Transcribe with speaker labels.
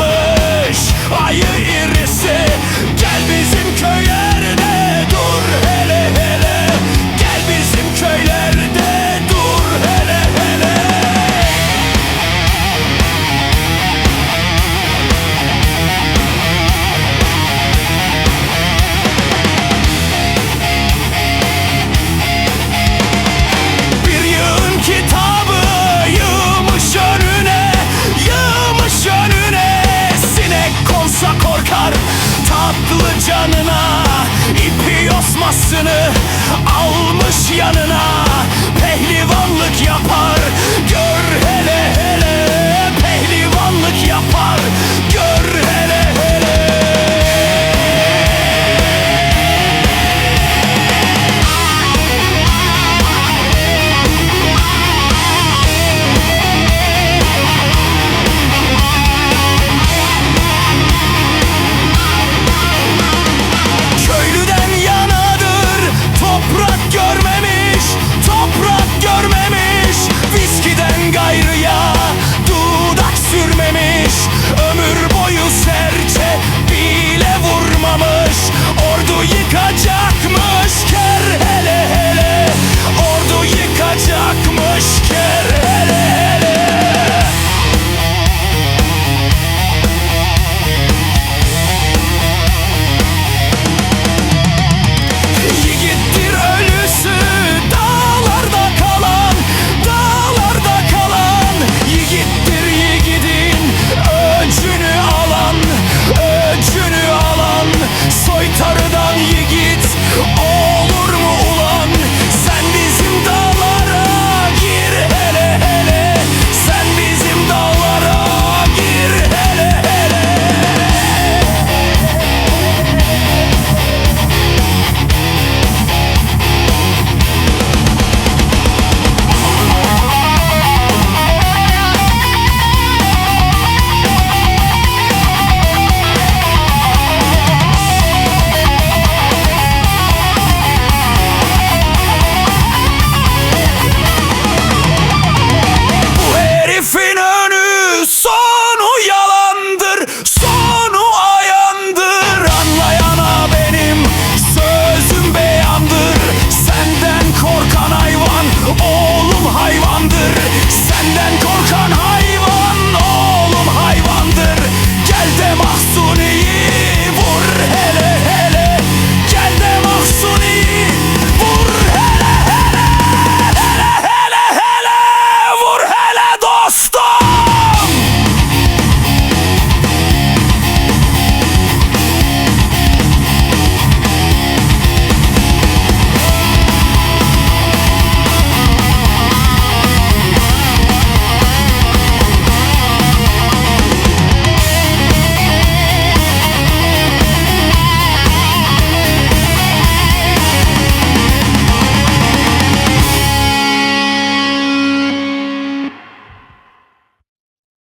Speaker 1: Yaşamış ayı canına. İpi yosmasını almış yanına.